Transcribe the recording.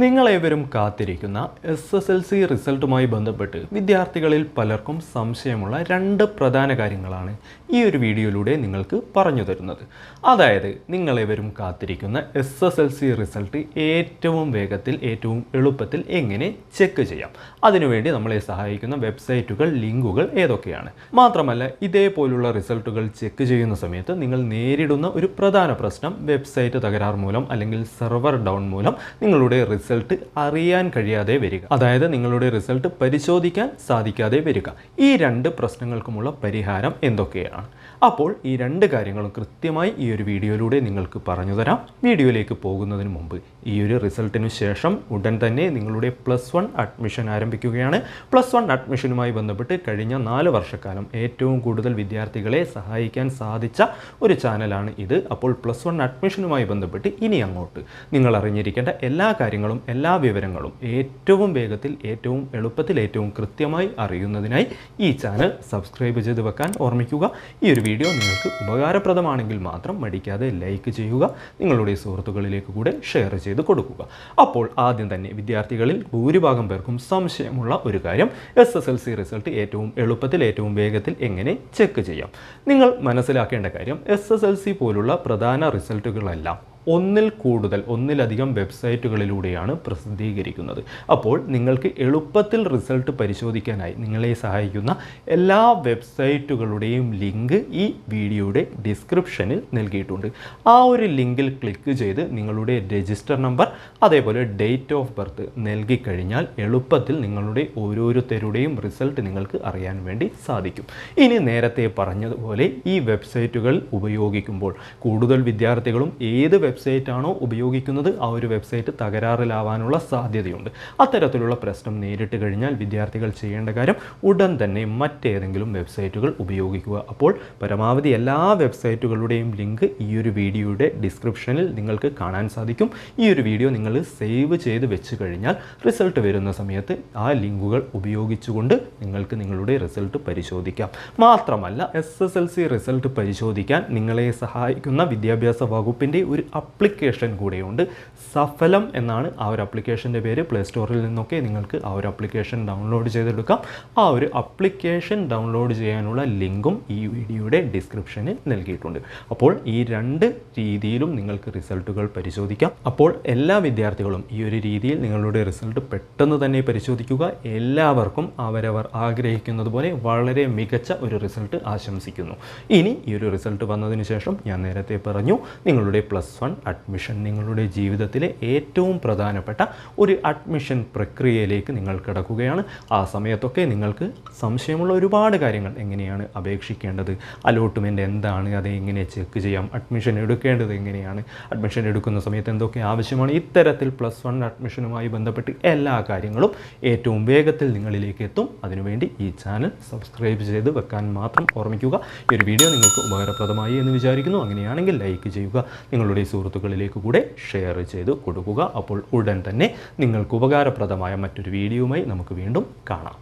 നിങ്ങളേവരും കാത്തിരിക്കുന്ന S S L C റിസൾട്ടുമായി ബന്ധപ്പെട്ട് വിദ്യാർത്ഥികളിൽ പലർക്കും സംശയമുള്ള രണ്ട് പ്രധാന കാര്യങ്ങളാണ് ഈ ഒരു വീഡിയോയിലൂടെ നിങ്ങൾക്ക് പറഞ്ഞു തരുന്നത്. അതായത് നിങ്ങളേവരും കാത്തിരിക്കുന്ന S S L C result ഏറ്റവും വേഗത്തിൽ ഏറ്റവും എളുപ്പത്തിൽ എങ്ങനെ ചെക്ക് ചെയ്യാം? അതിനുവേണ്ടി നമ്മളെ സഹായിക്കുന്ന വെബ്സൈറ്റുകൾ ലിങ്കുകൾ ഏതൊക്കെയാണ്? മാത്രമല്ല ഇതേപോലുള്ള റിസൾട്ടുകൾ ചെക്ക് ചെയ്യുന്ന സമയത്ത് നിങ്ങൾ നേരിടുന്ന ഒരു പ്രധാന പ്രശ്നം വെബ്സൈറ്റ് തകരാർ മൂലം അല്ലെങ്കിൽ സെർവർ ഡൗൺ മൂലം നിങ്ങളുടെ റിസൾട്ട് അറിയാൻ കഴിയാതെ വരിക. അതായത് നിങ്ങളുടെ റിസൾട്ട് പരിശോധിക്കാൻ സാധിക്കാതെ വരിക. ഈ രണ്ട് പ്രശ്നങ്ങൾക്കുമുള്ള പരിഹാരം എന്തൊക്കെയാണ്? അപ്പോൾ ഈ രണ്ട് കാര്യങ്ങളും കൃത്യമായി ഈ ഒരു വീഡിയോയിലൂടെ നിങ്ങൾക്ക് പറഞ്ഞു തരാം. വീഡിയോയിലേക്ക് പോകുന്നതിന് മുമ്പ് ഈ ഒരു റിസൾട്ടിന് ശേഷം ഉടൻ തന്നെ നിങ്ങളുടെ പ്ലസ് വൺ അഡ്മിഷൻ ആരംഭിക്കുകയാണ്. പ്ലസ് വൺ അഡ്മിഷനുമായി ബന്ധപ്പെട്ട് കഴിഞ്ഞ നാല് വർഷക്കാലം ഏറ്റവും കൂടുതൽ വിദ്യാർത്ഥികളെ സഹായിക്കാൻ സാധിച്ച ഒരു ചാനലാണ് ഇത്. അപ്പോൾ പ്ലസ് വൺ അഡ്മിഷനുമായി ബന്ധപ്പെട്ട് ഇനി അങ്ങോട്ട്. നിങ്ങൾ അറിഞ്ഞിരിക്കേണ്ട എല്ലാ കാര്യങ്ങളും എല്ലാ വിവരങ്ങളും ഏറ്റവും വേഗത്തിൽ ഏറ്റവും എളുപ്പത്തിൽ ഏറ്റവും കൃത്യമായി അറിയുന്നതിനായി ഈ ചാനൽ സബ്സ്ക്രൈബ് ചെയ്ത് വെക്കാൻ ഓർമ്മിക്കുക. ഈ ഒരു വീഡിയോ നിങ്ങൾക്ക് ഉപകാരപ്രദമാണെങ്കിൽ മാത്രം മടിക്കാതെ ലൈക്ക് ചെയ്യുക നിങ്ങളുടെ സുഹൃത്തുക്കളിലേക്ക് കൂടെ ഷെയർ ചെയ്ത് കൊടുക്കുക. അപ്പോൾ ആദ്യം തന്നെ വിദ്യാർത്ഥികളിൽ ഭൂരിഭാഗം പേർക്കും സംശയമുള്ള ഒരു കാര്യം S S L C result ഏറ്റവും എളുപ്പത്തിൽ ഏറ്റവും വേഗത്തിൽ എങ്ങനെ ചെക്ക് ചെയ്യാം? നിങ്ങൾ മനസ്സിലാക്കേണ്ട കാര്യം എസ് എസ് എൽ സി പോലുള്ള പ്രധാന റിസൾട്ടുകളെല്ലാം ഒന്നിൽ കൂടുതൽ ഒന്നിലധികം വെബ്സൈറ്റുകളിലൂടെയാണ് പ്രസിദ്ധീകരിക്കുന്നത്. അപ്പോൾ നിങ്ങൾക്ക് എളുപ്പത്തിൽ റിസൾട്ട് പരിശോധിക്കാനായി നിങ്ങളെ സഹായിക്കുന്ന എല്ലാ വെബ്സൈറ്റുകളുടെയും ലിങ്ക് ഈ വീഡിയോയുടെ ഡിസ്ക്രിപ്ഷനിൽ നൽകിയിട്ടുണ്ട്. ആ ഒരു ലിങ്കിൽ ക്ലിക്ക് ചെയ്ത് നിങ്ങളുടെ രജിസ്റ്റർ നമ്പർ അതേപോലെ ഡേറ്റ് ഓഫ് ബർത്ത് നൽകിക്കഴിഞ്ഞാൽ എളുപ്പത്തിൽ നിങ്ങളുടെ ഓരോരുത്തരുടെയും റിസൾട്ട് നിങ്ങൾക്ക് അറിയാൻ വേണ്ടി സാധിക്കും. ഇനി നേരത്തെ പറഞ്ഞതുപോലെ ഈ വെബ്സൈറ്റുകൾ ഉപയോഗിക്കുമ്പോൾ കൂടുതൽ വിദ്യാർത്ഥികളും ഏത് വെബ്സൈറ്റ് ആണോ ഉപയോഗിക്കുന്നത്? ആ ഒരു വെബ്സൈറ്റ് തകരാറിലാവാനുള്ള സാധ്യതയുണ്ട്. അത്തരത്തിലുള്ള പ്രശ്നം നേരിട്ട് കഴിഞ്ഞാൽ വിദ്യാർത്ഥികൾ ചെയ്യേണ്ട കാര്യം ഉടൻ തന്നെ മറ്റേതെങ്കിലും വെബ്സൈറ്റുകൾ ഉപയോഗിക്കുക. അപ്പോൾ പരമാവധി എല്ലാ വെബ്സൈറ്റുകളുടെയും ലിങ്ക് ഈ ഒരു വീഡിയോയുടെ ഡിസ്ക്രിപ്ഷനിൽ നിങ്ങൾക്ക് കാണാൻ സാധിക്കും. ഈ ഒരു വീഡിയോ നിങ്ങൾ സേവ് ചെയ്ത് വെച്ച് കഴിഞ്ഞാൽ റിസൾട്ട് വരുന്ന സമയത്ത് ആ ലിങ്കുകൾ ഉപയോഗിച്ചുകൊണ്ട് നിങ്ങൾക്ക് നിങ്ങളുടെ റിസൾട്ട് പരിശോധിക്കാം. മാത്രമല്ല S S L C result പരിശോധിക്കാൻ നിങ്ങളെ സഹായിക്കുന്ന വിദ്യാഭ്യാസ വകുപ്പിന്റെ ഒരു അപ്ലിക്കേഷൻ കൂടെയുണ്ട്. സഫലം എന്നാണ് ആ ഒരു അപ്ലിക്കേഷന്റെ പേര്. പ്ലേ സ്റ്റോറിൽ നിന്നൊക്കെ നിങ്ങൾക്ക് ആ ഒരു അപ്ലിക്കേഷൻ ഡൗൺലോഡ് ചെയ്തെടുക്കാം. ആ ഒരു അപ്ലിക്കേഷൻ ഡൗൺലോഡ് ചെയ്യാനുള്ള ലിങ്കും ഈ വീഡിയോയുടെ ഡിസ്ക്രിപ്ഷനിൽ നൽകിയിട്ടുണ്ട്. അപ്പോൾ ഈ രണ്ട് രീതിയിലും നിങ്ങൾക്ക് റിസൾട്ടുകൾ പരിശോധിക്കാം. അപ്പോൾ എല്ലാ വിദ്യാർത്ഥികളും ഈ ഒരു രീതിയിൽ നിങ്ങളുടെ റിസൾട്ട് പെട്ടെന്ന് തന്നെ പരിശോധിക്കുക. എല്ലാവർക്കും അവരവർ ആഗ്രഹിക്കുന്നത് പോലെ വളരെ മികച്ച ഒരു റിസൾട്ട് ആശംസിക്കുന്നു. ഇനി ഈ ഒരു റിസൾട്ട് വന്നതിന് ശേഷം ഞാൻ നേരത്തെ പറഞ്ഞു നിങ്ങളുടെ പ്ലസ് വൺ അഡ്മിഷൻ നിങ്ങളുടെ ജീവിതത്തിലെ ഏറ്റവും പ്രധാനപ്പെട്ട ഒരു അഡ്മിഷൻ പ്രക്രിയയിലേക്ക് നിങ്ങൾ കിടക്കുകയാണ്. ആ സമയത്തൊക്കെ നിങ്ങൾക്ക് സംശയമുള്ള ഒരുപാട് കാര്യങ്ങൾ എങ്ങനെയാണ് അപേക്ഷിക്കേണ്ടത്? അലോട്ട്മെന്റ് എന്താണ്? അത് എങ്ങനെ ചെക്ക് ചെയ്യാം? അഡ്മിഷൻ എടുക്കേണ്ടത് എങ്ങനെയാണ്? അഡ്മിഷൻ എടുക്കുന്ന സമയത്ത് എന്തൊക്കെ ആവശ്യമാണ്? ഇത്തരത്തിൽ പ്ലസ് വൺ അഡ്മിഷനുമായി ബന്ധപ്പെട്ട് എല്ലാ കാര്യങ്ങളും ഏറ്റവും വേഗത്തിൽ നിങ്ങളിലേക്ക് എത്തും. അതിനുവേണ്ടി ഈ ചാനൽ സബ്സ്ക്രൈബ് ചെയ്ത് വെക്കാൻ മാത്രം ഓർമ്മിക്കുക. ഈ ഒരു വീഡിയോ നിങ്ങൾക്ക് ഉപകാരപ്രദമായി എന്ന് വിചാരിക്കുന്നു. അങ്ങനെയാണെങ്കിൽ ലൈക്ക് ചെയ്യുക. നിങ്ങളുടെ സുഹൃത്തുക്കളിലേക്ക് കൂടെ ഷെയർ ചെയ്ത് കൊടുക്കുക. അപ്പോൾ ഉടൻ തന്നെ നിങ്ങൾക്ക് ഉപകാരപ്രദമായ മറ്റൊരു വീഡിയോയുമായി നമുക്ക് വീണ്ടും കാണാം.